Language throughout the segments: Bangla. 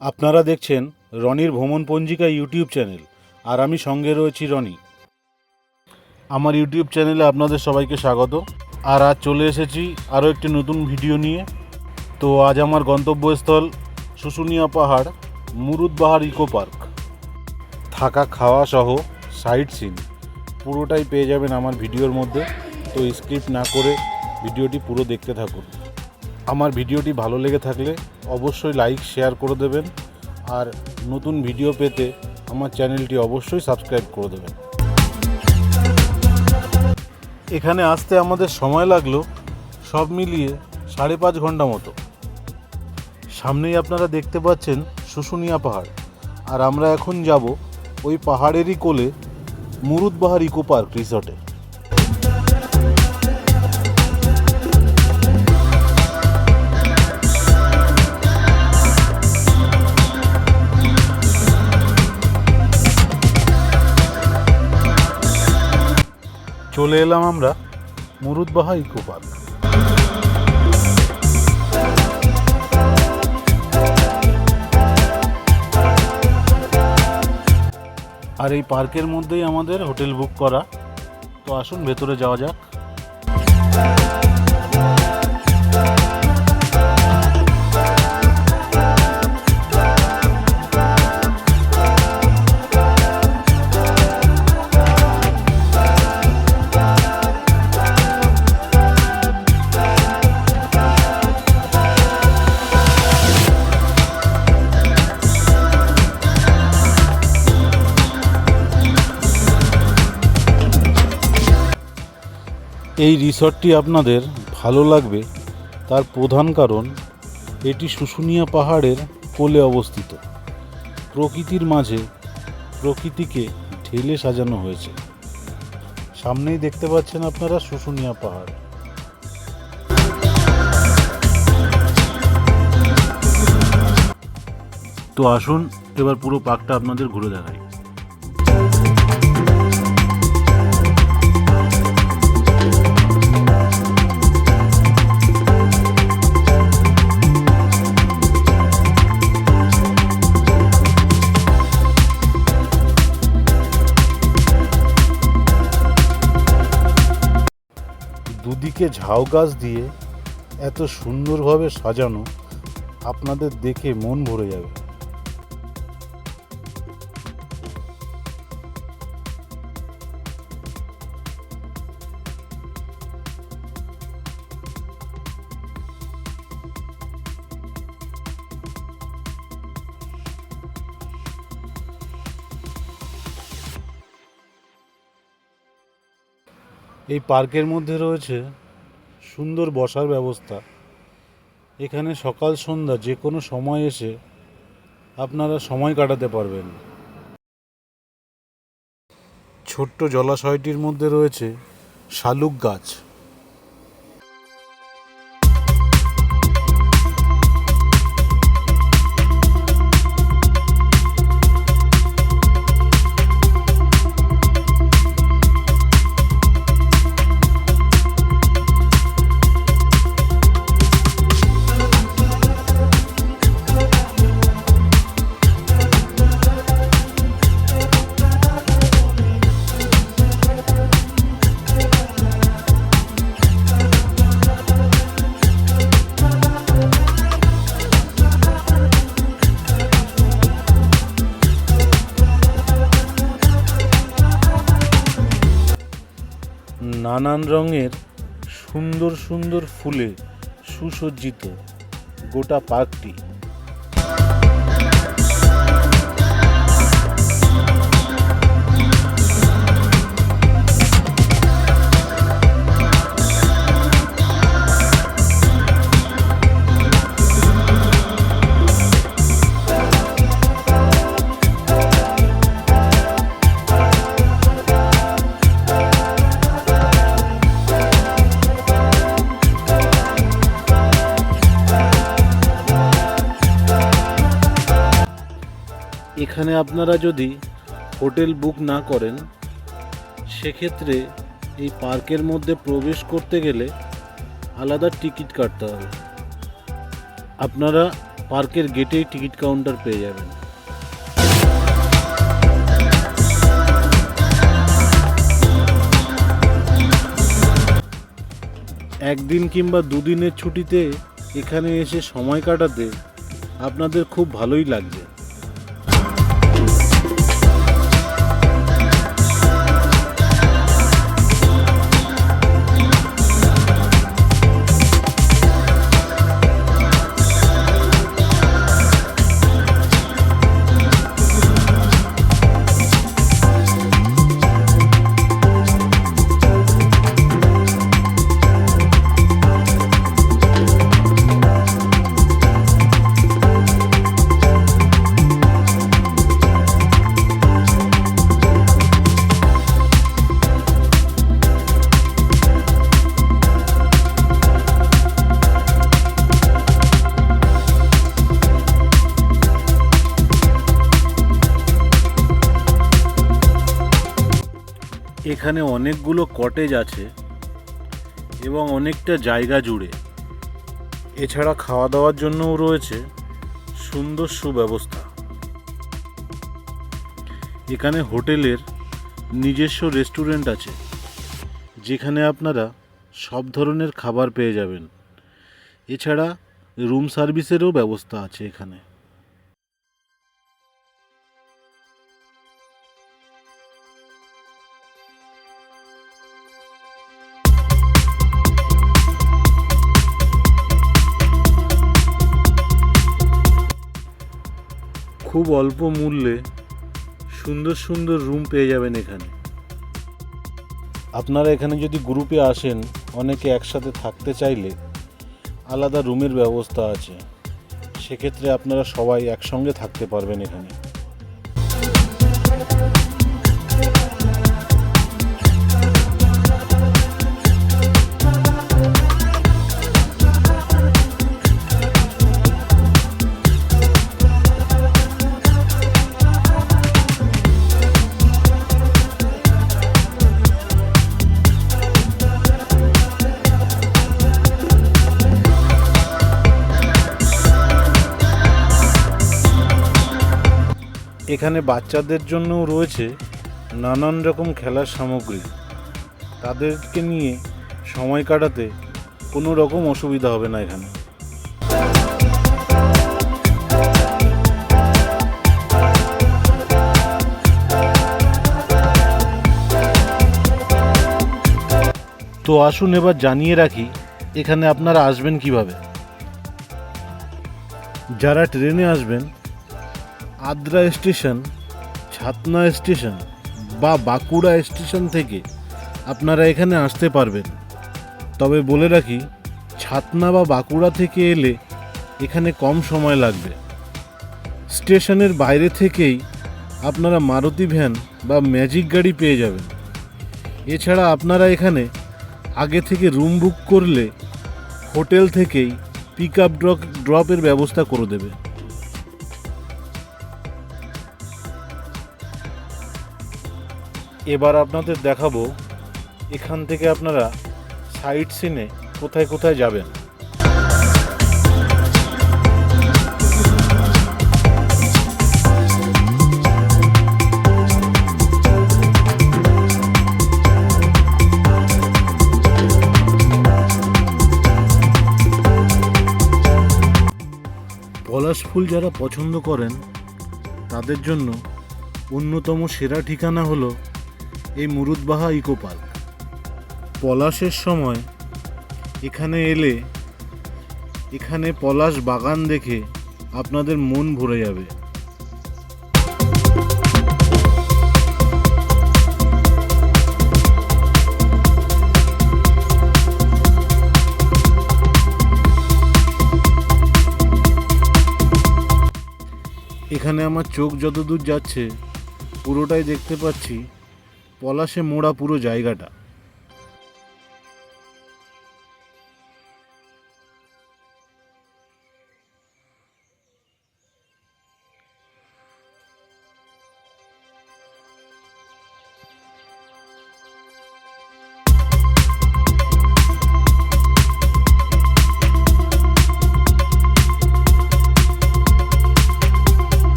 আপনারা দেখছেন রনির ভ্রমণ পঞ্জিকা ইউটিউব চ্যানেল। আর আমি সঙ্গে রয়েছি রনি। আমার ইউটিউব চ্যানেলে আপনাদের সবাইকে স্বাগত। আর আজ চলে এসেছি আরও একটি নতুন ভিডিও নিয়ে। তো আজ আমার গন্তব্যস্থল শুশুনিয়া পাহাড় মুরুদবাহার ইকো পার্ক। থাকা, খাওয়া সহ সাইট সিন পুরোটাই পেয়ে যাবেন আমার ভিডিওর মধ্যে। তো স্ক্রিপ্ট না করে ভিডিওটি পুরো দেখতে থাকুন। আমার ভিডিওটি ভালো লেগে থাকলে অবশ্যই লাইক, শেয়ার করে দেবেন। আর নতুন ভিডিও পেতে আমার চ্যানেলটি অবশ্যই সাবস্ক্রাইব করে দেবেন। এখানে আসতে আমাদের সময় লাগল সব মিলিয়ে সাড়ে পাঁচ ঘণ্টা মতো। সামনেই আপনারা দেখতে পাচ্ছেন শুশুনিয়া পাহাড়। আর আমরা এখন যাব ওই পাহাড়েরই কোলে মুরুদবাহার ইকো পার্ক রিসর্টে। চলে এলাম আমরা মুরুদবাহা ইকো পার্ক। আর এই পার্কের মধ্যেই আমাদের হোটেল বুক করা। তো আসুন, ভেতরে যাওয়া যাক। এই রিসর্টটি আপনাদের ভালো লাগবে। তার প্রধান কারণ, এটি শুশুনিয়া পাহাড়ের কোলে অবস্থিত। প্রকৃতির মাঝে প্রকৃতিকে ঢেলে সাজানো হয়েছে। সামনেই দেখতে পাচ্ছেন আপনারা শুশুনিয়া পাহাড়। তো আসুন, এবার পুরো পার্কটা আপনাদের ঘুরে দেখাই। দুদিকে ঝাউ গাছ দিয়ে এত সুন্দরভাবে সাজানো, আপনাদের দেখে মন ভরে যাবে। এই পার্কের মধ্যে রয়েছে সুন্দর বসার ব্যবস্থা। এখানে সকাল, সন্ধ্যা যে কোনো সময় এসে আপনারা সময় কাটাতে পারবেন। ছোট্ট জলাশয়টির মধ্যে রয়েছে শালুক গাছ। নানান রঙের সুন্দর সুন্দর ফুলে সুসজ্জিত গোটা পার্কটি। এখানে আপনারা যদি হোটেল বুক না করেন, সেক্ষেত্রে এই পার্কের মধ্যে প্রবেশ করতে গেলে আলাদা টিকিট কাটতে হবে। আপনারা পার্কের গেটেই টিকিট কাউন্টার পেয়ে যাবেন। একদিন কিংবা দুদিনের ছুটিতে এখানে এসে সময় কাটাতে আপনাদের খুব ভালোই লাগবে এখানে অনেকগুলো কটেজ আছে এবং অনেকটা জায়গা জুড়ে। এছাড়া খাওয়া দাওয়ার জন্যও রয়েছে সুন্দর সুব্যবস্থা। এখানে হোটেলের নিজস্ব রেস্টুরেন্ট আছে, যেখানে আপনারা সব ধরনের খাবার পেয়ে যাবেন। এছাড়া রুম সার্ভিসেরও ব্যবস্থা আছে এখানে। খুব অল্প মূল্যে সুন্দর সুন্দর রুম পেয়ে যাবেন এখানে। আপনারা এখানে যদি গ্রুপে আসেন, অনেকে একসাথে থাকতে চাইলে আলাদা রুমের ব্যবস্থা আছে। সেক্ষেত্রে আপনারা সবাই একসঙ্গে থাকতে পারবেন এখানে। এখানে বাচ্চাদের জন্যও রয়েছে নানান রকম খেলার সামগ্রী। তাদেরকে নিয়ে সময় কাটাতে কোনো রকম অসুবিধা হবে না এখানে। তো আসুন এবার জানিয়ে রাখি, এখানে আপনারা আসবেন কীভাবে? যারা ট্রেনে আসবেন আদ্রা স্টেশন, ছাতনা স্টেশন বা বাঁকুড়া স্টেশন থেকে আপনারা এখানে আসতে পারবেন। তবে বলে রাখি, ছাতনা বা বাঁকুড়া থেকে এলে এখানে কম সময় লাগবে। স্টেশনের বাইরে থেকেই আপনারা মারুতি ভ্যান বা ম্যাজিক গাড়ি পেয়ে যাবেন। এছাড়া আপনারা এখানে আগে থেকে রুম বুক করলে হোটেল থেকেই পিক আপ ড্রপ, ড্রপের ব্যবস্থা করে দেবে। এবার আপনাদের দেখাবো এখান থেকে আপনারা সাইট সিনে কোথায় কোথায় যাবেন। পলাশ ফুল যারা পছন্দ করেন, তাদের জন্য অন্যতম সেরা ঠিকানা হলো এই মুরুদবাহা ইকো পার্ক। পলাশের সময় এখানে এলে এখানে পলাশ বাগান দেখে আপনাদের মন ভরে যাবে। এখানে আমার চোখ যতদূর যাচ্ছে, পুরোটাই দেখতে পাচ্ছি। পলাশে মোড়া পুরো জায়গাটা।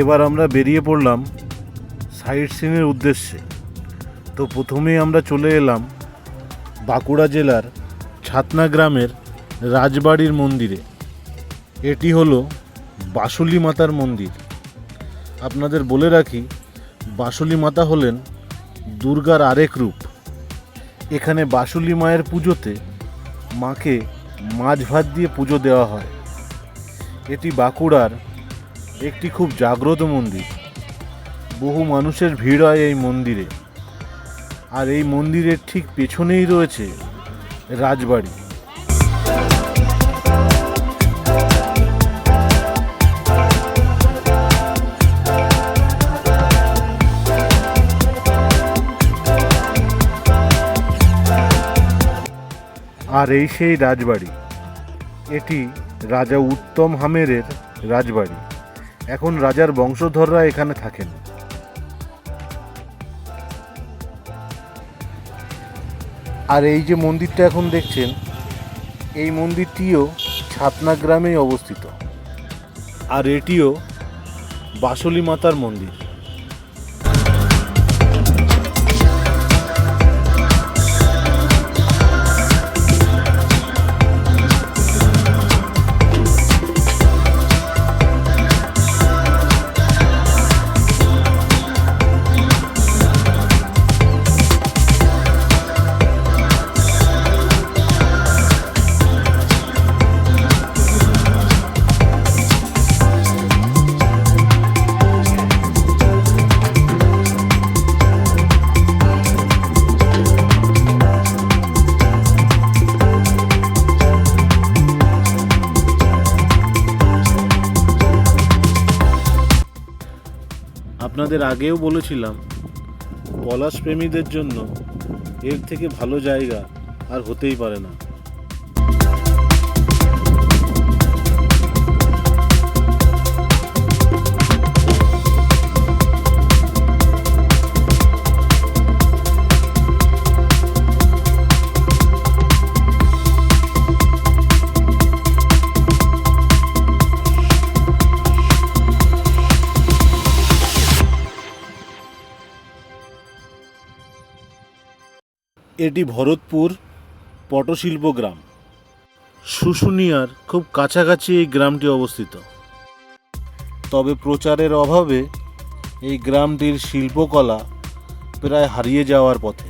এবার আমরা বেরিয়ে পড়লাম সাইট সিনের উদ্দেশ্যে। তো প্রথমেই আমরা চলে এলাম বাঁকুড়া জেলার ছাতনা গ্রামের রাজবাড়ির মন্দিরে। এটি হলো বাসুলি মাতার মন্দির। আপনাদের বলে রাখি, বাসুলি মাতা হলেন দুর্গার আরেক রূপ। এখানে বাসুলি মায়ের পুজোতে মাকে মাছ ভাত দিয়ে পুজো দেওয়া হয়। এটি বাঁকুড়ার একটি খুব জাগ্রত মন্দির। বহু মানুষের ভিড় হয় এই মন্দিরে। আর এই মন্দিরের ঠিক পেছনেই রয়েছে রাজবাড়ি। আর এই সেই রাজবাড়ি। এটি রাজা উত্তম হামেরের রাজবাড়ি। এখন রাজার বংশধররা এখানে থাকেন। আর এই যে মন্দিরটা এখন দেখছেন, এই মন্দিরটিও ছাতনা গ্রামেই অবস্থিত। আর এটিও বাসলি মাতার মন্দির। আপনাদের আগেও বলেছিলাম পলাশ প্রেমীদের জন্য এর থেকে ভালো জায়গা আর হতেই পারে না। এটি ভরতপুর পটশিল্প গ্রাম। শুশুনিয়ার খুব কাছাকাছি এই গ্রামটি অবস্থিত। তবে প্রচারের অভাবে এই গ্রামটির শিল্পকলা প্রায় হারিয়ে যাওয়ার পথে।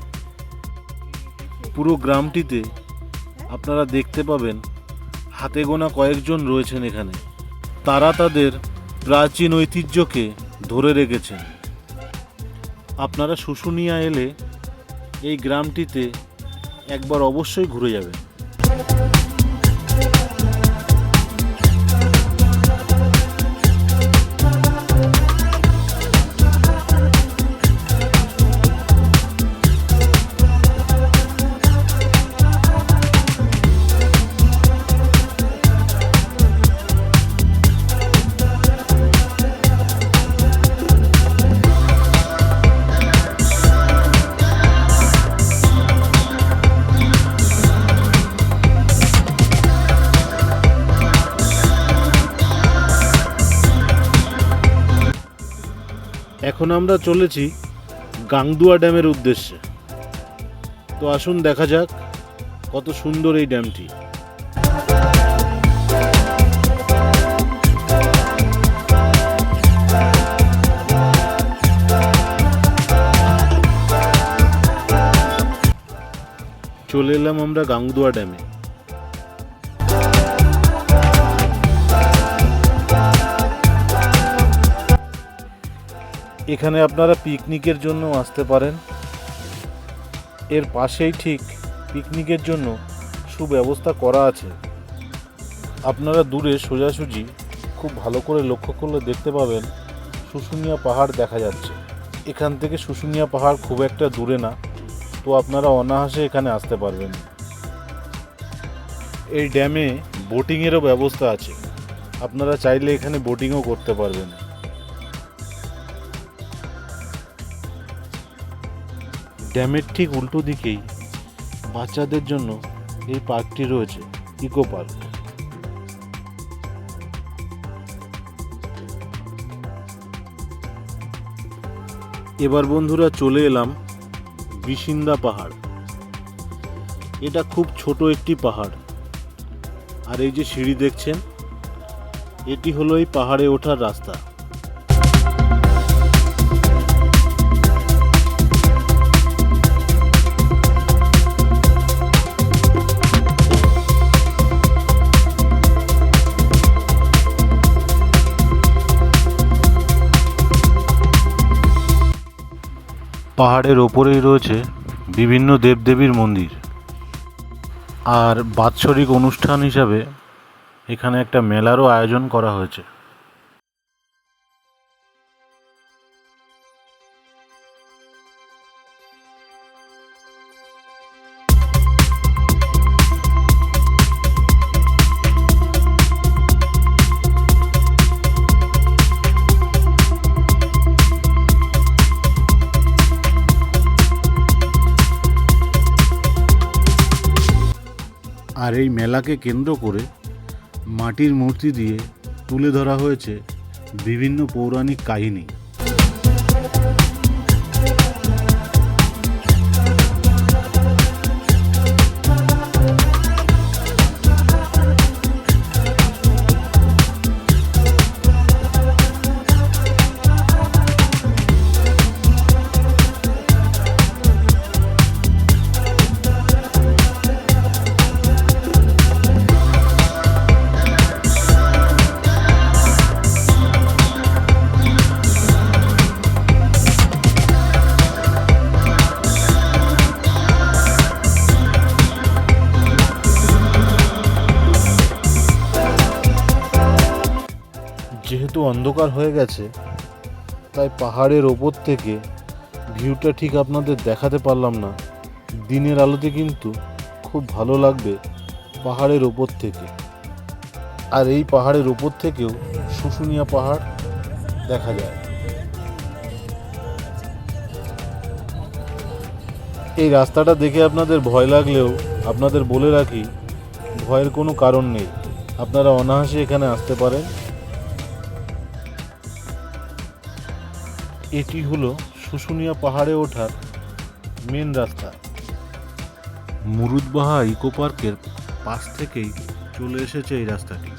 পুরো গ্রামটিতে আপনারা দেখতে পাবেন, হাতে গোনা কয়েকজন রয়েছেন এখানে। তারা তাদের প্রাচীন ঐতিহ্যকে ধরে রেখেছেন। আপনারা শুশুনিয়া এলে এই গ্রামটিতে একবার অবশ্যই ঘুরে যাবেন। আমরা চলেছি গাংদুয়া ড্যামের উদ্দেশ্যে। তো আসুন দেখা যাক কত সুন্দর এই ড্যামটি। চলে এলাম আমরা গাংদুয়া ড্যামে। এখানে আপনারা পিকনিকের জন্য আসতে পারেন। এর পাশেই ঠিক পিকনিকের জন্য সুব্যবস্থা করা আছে। আপনারা দূরে সোজাসুজি খুব ভালো করে লক্ষ্য করলে দেখতে পাবেন শুশুনিয়া পাহাড় দেখা যাচ্ছে। এখান থেকে শুশুনিয়া পাহাড় খুব একটা দূরে না, তো আপনারা অনায়াসে এখানে আসতে পারবেন। এই ড্যামে বোটিংয়েরও ব্যবস্থা আছে। আপনারা চাইলে এখানে বোটিংও করতে পারবেন। ড্যামের ঠিক উল্টো দিকেই বাচ্চাদের জন্য এই পার্কটি রয়েছে, ইকো পার্ক। এবার বন্ধুরা চলে এলাম বিসিন্দা পাহাড়। এটা খুব ছোট একটি পাহাড়। আর এই যে সিঁড়ি দেখছেন, এটি হলো এই পাহাড়ে ওঠার রাস্তা। পাহাড়ের ওপরেই রয়েছে বিভিন্ন দেবদেবীর মন্দির। আর বাৎসরিক অনুষ্ঠান হিসাবে এখানে একটা মেলারও আয়োজন করা হয়েছে। মেলাকে কেন্দ্র করে মাটির মূর্তি দিয়ে তুলে ধরা হয়েছে বিভিন্ন পৌরাণিক কাহিনী। যেহেতু অন্ধকার হয়ে গেছে, তাই পাহাড়ের ওপর থেকে ভিউটা ঠিক আপনাদের দেখাতে পারলাম না। দিনের আলোতে কিন্তু খুব ভালো লাগবে পাহাড়ের ওপর থেকে। আর এই পাহাড়ের ওপর থেকেও শুশুনিয়া পাহাড় দেখা যায়। এই রাস্তাটা দেখে আপনাদের ভয় লাগলেও আপনাদের বলে রাখি, ভয়ের কোনো কারণ নেই। আপনারা অনায়াসে এখানে আসতে পারেন। এটি হলো শুশুনিয়া পাহাড়ে ওঠার মেন রাস্তা। মুরুদবাহা ইকো পার্কের পাশ থেকেই চলে এসেছে এই রাস্তাটি।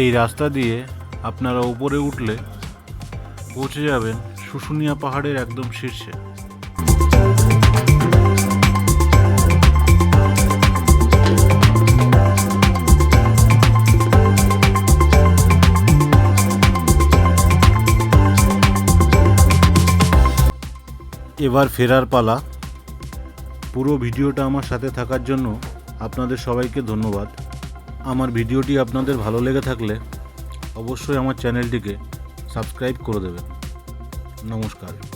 এই রাস্তা দিয়ে আপনারা উপরে উঠলে পৌঁছে যাবেন শুশুনিয়া পাহাড়ের একদম শীর্ষে। এবার ফেরার পালা। পুরো ভিডিওটা আমার সাথে থাকার জন্য আপনাদের সবাইকে ধন্যবাদ। আমার ভিডিওটি আপনাদের ভালো লেগে থাকলে অবশ্যই আমার চ্যানেলটিকে সাবস্ক্রাইব করে দেবেন। não os cabe.